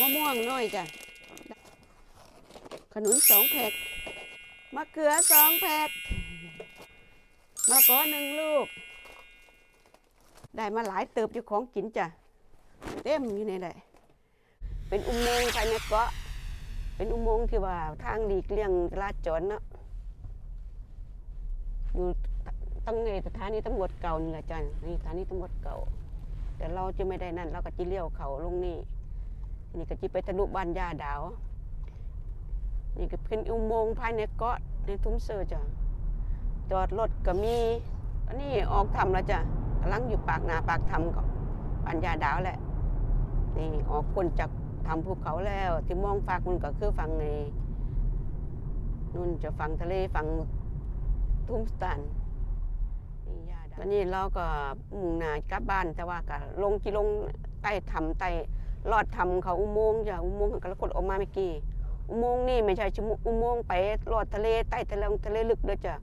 มะม่วงน้อยจ้ะ ขนุนสองแพ็กมะเขือสองแพ็กมะกอหนึ่งลูก ได้มาหลายเติบอยู่ของกินจ้ะ เต็มอยู่ในได้เป็นอุโมงค์ภายในเกาะ เป็นอุโมงค์ที่ว่าทางหลีกเลี่ยงจราจรเนาะอยู่ตั้งในสถานีตำรวจเก่านี่แหละจ้ะนี่สถานีตำรวจเก่า แต่เราจะไม่ได้นั่นเราก็จะเลี้ยวเขาลงนี่ นี่ก็จะไปทะลุบ้านยาดาว นี่ก็เป็นอุโมงค์ภายในเกาะในทุ่มเซอร์จ้ะจอดรถก็มีอันนี้ออกทำแล้วจ้ะกำลังอยู่ปากนาปากทำก็บ้านยาดาวแหละ นี่ออกคนจากทำภูเขาแล้ว ที่มองฝากมันก็คือฝั่งในนู่นจะฝั่งทะเลฝั่งทุ่มสตันนี่ยาดาวตอนนี้เราก็มุ่งหน้ากลับบ้านแต่ว่าก็ลงที่ลงใต้ถ้ำใต้ ลอดถ้ำเขาอุโมงค์จ้ะอุโมงค์ก็กดออกมาเมื่อกี้อุโมงค์นี่ไม่ใช่ชั่วโมอุโมงค์ไปลอดทะเลใต้ทะเลทะเลลึกเด้อจ้ะ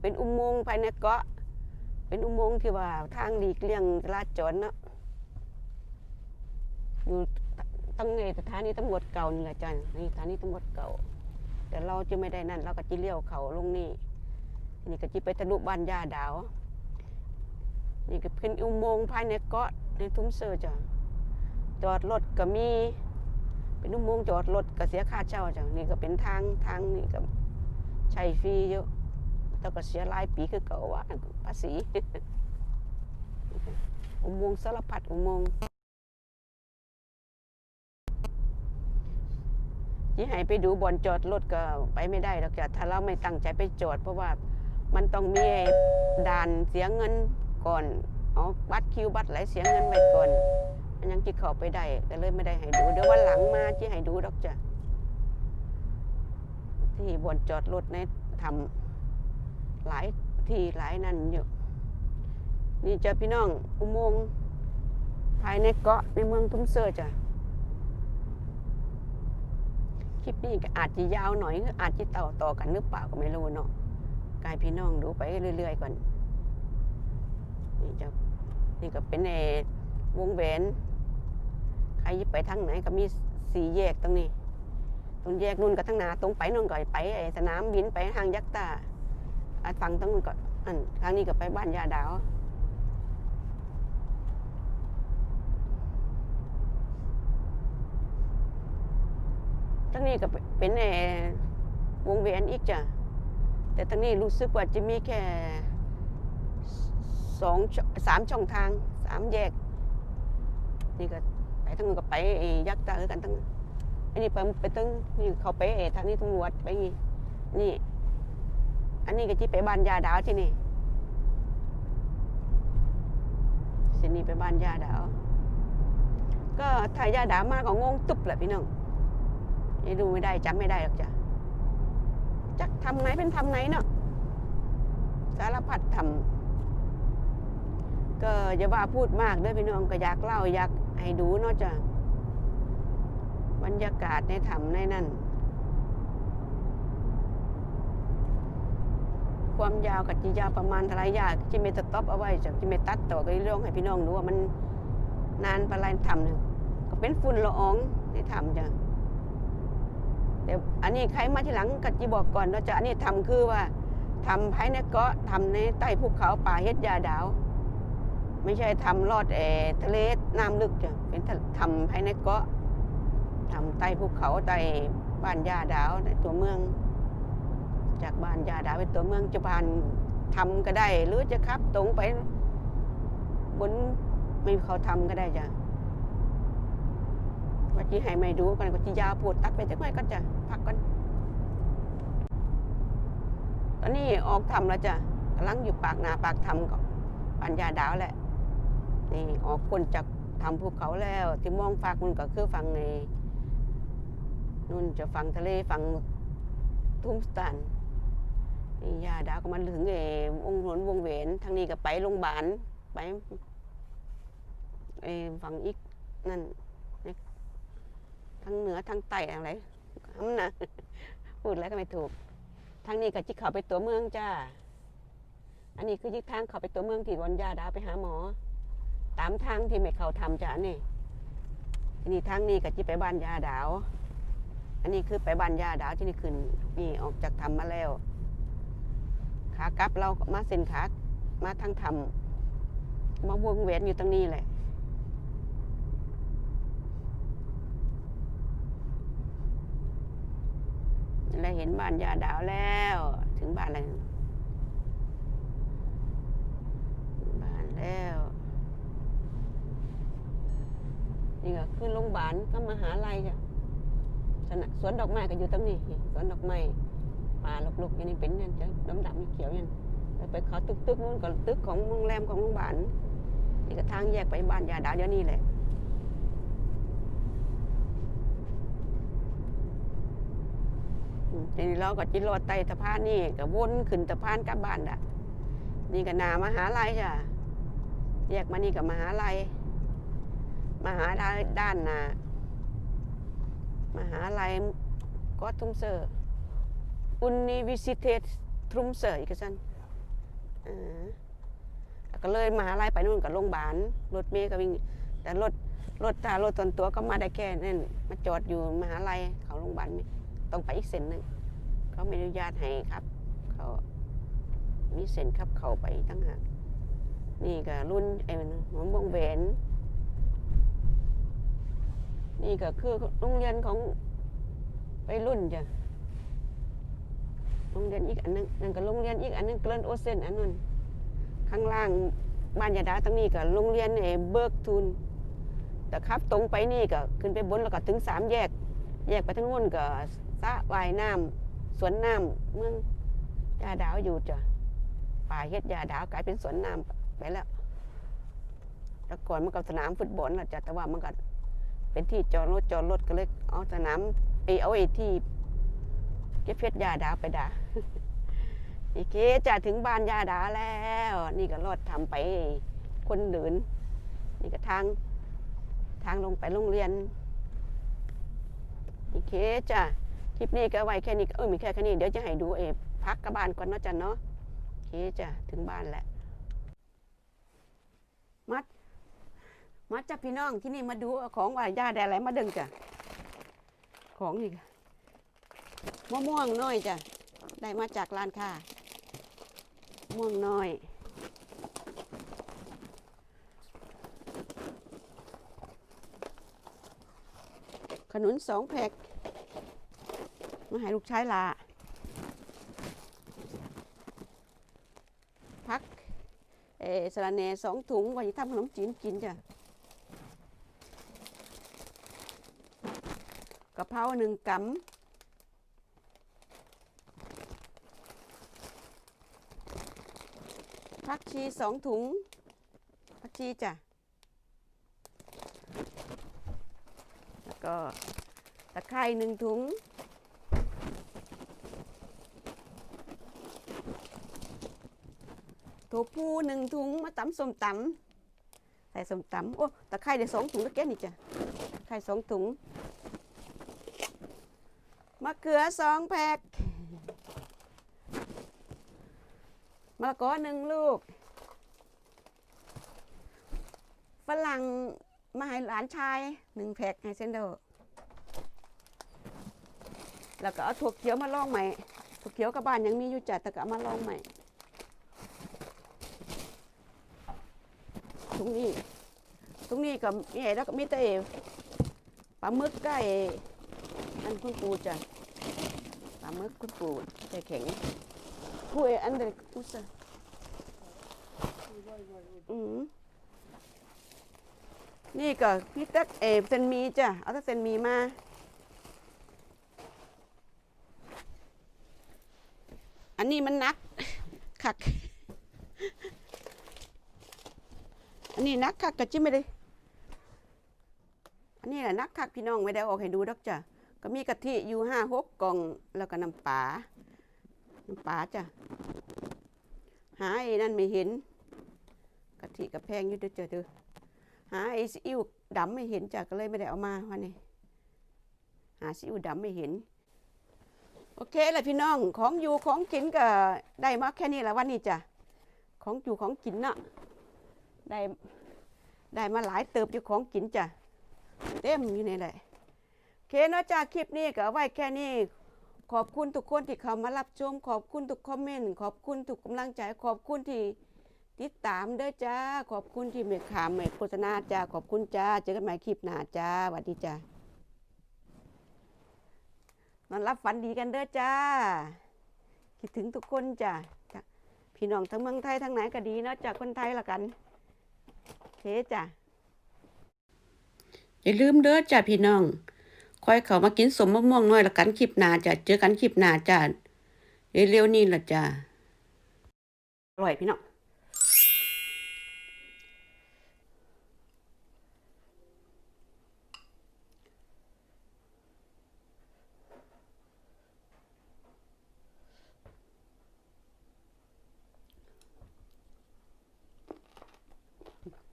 เป็นอุโมงค์ภายในเกาะ เป็นอุโมงค์ที่ว่าทางหลีกเลี่ยงจราจรเนาะอยู่ตั้งในสถานีตำรวจเก่านี่แหละจ้ะนี่สถานีตำรวจเก่า แต่เราจะไม่ได้นั่น เราก็จะเลี้ยวเขาลงนี่นี่ก็จะไปทะลุบ้านยาดาว นี่ก็เป็นอุโมงค์ภายในเกาะในทุ่มเซอร์จ้ะ จอดรถก็มี เป็นอุโมงจอดรถก็เสียค่าเช่าจ้ะนี่ก็เป็นทางทางนี่ก็ใช้ฟรีอยู่แต่ก็เสียรายปีคือเก่าว่าภาษีอุโมงค์สารพัดอุโมงค์ที่ให้ไปดูบอนจอดรถก็ไปไม่ได้หรอกจ้ะถ้าเราไม่ตั้งใจไปจอด เพราะว่ามันต้องมีด่านเสียเงินก่อน เอาบัตรคิวบัตรไหลเสียเงินไว้ก่อน อันยังจิเข้าไปได้ก็เลยไม่ได้ให้ดู เดี๋ยววันหลังมาที่ให้ดูดอกจ้ะที่บนจอดรถในทำหลายที่หลายนั่นอยู่ นี่จะพี่น้องอุโมงค์ภายในเกาะในเมืองทุ่มเซอร์จ้ะคลิปนี้ก็อาจจะยาวหน่อยหรืออาจจะต่อต่อกันหรือเปล่าก็ไม่รู้เนาะกายพี่น้องดูไปเรื่อย ๆ ก่อน นี่จะนี่ก็เป็นเอวงแหวน ใครจะไปทางไหนก็มีสี่แยกตรงนี้ ตรงแยกนู่นกับทางนาตรงไปนู่นก็ไปไอสนามบินไปห้างยักษ์ตาอันฟังตรงนู้นก็อันทางนี้ก็ไปบ้านยาดาวทางนี้ก็เป็นไอ้วงแหวนอีกจ้ะ แต่ทางนี้รู้สึกว่าจะมีแค่สองสามช่องทางสามแยก นี่ก็ ทั้งนู้นก็ไปไอ้ยักษ์ตาคือกันทั้งอันนี้ไปไปตั้งนี่เขาไปไอ้ทางนี้ตำรวจไปนี่นี่ อันนี้ก็ที่ไปบ้านยาดาวที่นี่สินี่ไปบ้านยาดาว ก็ถ่ายยาดาวมาก็งงตุบแหละพี่น้องยังดูไม่ได้จำไม่ได้หรอกจ้ะจักทำไหนเป็นทำไหนเนาะสารพัดทำ ก็อย่าว่าพูดมากเด้อพี่น้องก็อยากเล่าอยากให้ดูเนาะจ้ะบรรยากาศในถ้ำในนั่น ความยาวกับจียาวประมาณเท่าไรยากจิเมตต็อปเอาไว้จ้ะจิเมตัดต่อก็เรื่องให้พี่น้องดูว่ามันนานปานไรถ้ำหนึ่งก็เป็นฝุ่นละอองในถ้ำจ้ะแต่อันนี้ใครมาที่หลังก็จีบอกก่อนเนาะจ้ะอันนี้ทำคือว่าทำภายในเกาะทำในใต้ภูเขาป่าเฮ็ดยาดาว ไม่ใช่ทำลอดเอทะเลน้ำลึกจ้ะเป็นทำภายในเกาะทำใต้ภูเขาใต้บ้านยาดาวในตัวเมือง จากบ้านยาดาวไปตัวเมืองจะผ่านทำก็ได้ หรือจะขับตรงไปบนไม่เขาทำก็ได้จ้ะว่าจีให้ไม่ดูกันก็จียาวปวดตัดไปจักหน่อยก็จะพักกันตอนนี้ออกทำแล้วจ้ะกำลังอยู่ปากนาปากทำก็บ้านยาดาวแหละ นี่ออกคนจากทำภูเขาแล้ว ที่มองฝากมันก็คือฝั่งในนู่นจะฝั่งทะเลฝั่งทุ่งสตันนี่ยาดาวก็มาถึงเอวงหนวงเวนทางนี้ก็ไปโรงพยาบาลไปเออฝั่งอีกนั่นทางเหนือทางใต้อะไรคำนะพูดแล้วก็ไม่ถูกทางนี้ก็จิเขาไปตัวเมืองจ้า อันนี้คือยิกทางเขาไปตัวเมืองที่วันยาดาวไปหาหมอ ตามทางที่ไม่เขาทำจ้ะนี่ทีนี้ทางนี้ก็จิไปบ้านยาดาว อันนี้คือไปบ้านยาดาวที่นี่ขึ้นนี่ออกจากทำมาแล้ว ขากลับเรามาเส้นขามาทางทำมาวงเวียนอยู่ตรงนี้แหละแล้วเห็นบ้านยาดาวแล้ว ถึงบ้านแล้วบ้านแล้ว นี่ก็คือโรงพยาบาลก็มหาลัยจ้ะสนะสวนดอกไม้ก็อยู่ตรงนี้สวนดอกไม้ป่าลกๆอย่างนี้เป็นเนี่ยจะดำๆเขียวๆอย่างแล้วไปเขาตึกตึกๆนู้นก็ตึกของโรงแรมของโรงพยาบาลนี่ก็ทางแยกไปบ้านยาดาเดี๋ยวนี้แหละทีนี้เราก็จิรอดไต่สะพานนี่ก็วนขึ้นสะพานกลับบ้านอะนี่ก็นามหาลัยจ้ะแยกมานี่กับมหาลัย มหาลัยด้านนามหาลัยก็ทุ่มเซอร์อุนิวิสิเทศทรุมเซอร์อีกสันก็เลยมหาลัยไปนู่นกับโรงพยาบาลรถเมย์ก็วิ่งแต่รถรถถ้ารถตนตัวก็มาได้แค่นั่นมาจอดอยู่มหาลัยเขาโรงพยาบาลต้องไปอีกเส้นหนึ่งเขาไม่อนุญาตให้ครับเขามีเส้นขับเขาไปตั้งหากนี่ก็รุ่นไอ้หัววงแหวน นี่ก็คือโรงเรียนของไปรุ่นจ้ะโรงเรียนอีกอันนึงนั่นก็โรงเรียนอีกอันนึงเกลนโอเซนอันนั้นข้างล่างบ้านยาดาตรงนี้ก็โรงเรียนเอเบิร์กทูนแต่ครับตรงไปนี่ก็ขึ้นไปบนแล้วก็ถึงสามแยก แยกไปทางนู้นก็สะวายน้ำสวนน้ำเมืองยาดาวอยู่จ้ะป่าเฮ็ดยาดาวกลายเป็นสวนน้ำไปแล้วแต่ก่อนมันก็สนามฟุตบอลแล้วจ้ะแต่ว่ามันก็ เป็นที่จอดรถจอดรถก็เลยเอาสนามไอเอาไอ้ที่เก็บเพชรยาดาไปดาอีเคจะถึงบ้านยาดาแล้ว นี่ก็รอดทำไปคนเดินนี่ก็ทางทางลงไปโรงเรียนอีเคจ้ะคลิปนี้ก็ไว้แค่นี้เออมีแค่แค่นี้เดี๋ยวจะให้ดูเอพักกับบ้านก่อนเนาะจ้ะเนาะโอเคจ้ะถึงบ้านแล้วมัด มาจากพี่น้องที่นี่มาดูของว่าย่าได้อะไรมาดึงจ้ะของนี่มะม่วงน้อยจ้ะได้มาจากร้านค้าม่วงน้อยขนุนสองแพ็คมาให้ลูกชายลาพักเอสลัดแหน่สองถุงไว่าจะทำขนมจีนกินจ้ะะเพราหนึ่งกำผักชีสองถุงผักชีจ้ะ แล้วก็ตะไคร้หนึ่งถุงโถปูหนึ่งถุงมาตำส้มตำใส่ส้มตำโอ้ ตะไคร้เดี๋ยวสองถุงก็แก่นี่จ้ะตะไคร้สองถุง มะเขือสองแพ็คมะละกอหนึ่งลูก ฝรั่งมาให้หลานชายหนึ่งแพ็คให้เซนโดอร์แล้วก็เอาถั่วเขียวมาลองใหม่ถั่วเขียวกับบ้านยังมีอยู่จัดแต่ก็มาลองใหม่ตรงนี้ ตรงนี้ก็มีแล้วก็มีแต่ปลาหมึกไก่ อันคุณปูจ้ะปลาหมึกคุณปูใจแข็งผู้เออันเดรกุสะอืมนี่ก็พี่ตักเอเซนมีจ้ะ เอาตักเซนมีมาอันนี้มันนักคัก อันนี้นักคักกะจิ้มไม่ได้อันนี้แหละนักคักพี่น้องไม่ได้ออกให้ดูดอกจ้ะ ก็มีกะทิอยู่ห้าหกกล่องแล้วก็น้ำปลาน้ำปลาจ้ะหาไอ้นั่นไม่เห็นกะทิกับแพงอยู่เด้อจ้ะเด้อหาไอ้ซีอิ๊วดำไม่เห็นจ้ะก็เลยไม่ได้เอามาวันนี้หาซีอิ๊วดำไม่เห็น โอเคเลยพี่น้องของอยู่ของกินก็ได้มาแค่นี้ละวันนี้จ้ะของอยู่ของกินเนาะได้ได้มาหลายเติบอยู่ของกินจ้ะเต็มอยู่ในแหละ เคเนาะจากคลิปนี้ก็ไว้แค่นี้ ขอบคุณทุกคนที่เข้ามารับชม ขอบคุณทุกคอมเมนต์ ขอบคุณทุกกำลังใจ ขอบคุณที่ติดตามเด้อจ้า ขอบคุณที่ไม่ขามไม่โฆษณาจ้า ขอบคุณจ้า เจอกันใหม่คลิปหน้าจ้าสวัสดีจ้านอนรับฝันดีกันเด้อจ้า คิดถึงทุกคนจ้าพี่น้องทั้งเมืองไทยทั้งไหนก็ดีเนาะจากคนไทยละกันเคจ้าอย่าลืมเด้อจ้าพี่น้อง คอยเขามากินสมมะม่วงน้อยละกันคลิปหน้าจ้ะเจอกันคลิปหน้าจ้ะเร็วๆนี่ละจ้ะอร่อยพี่น้อง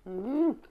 อืม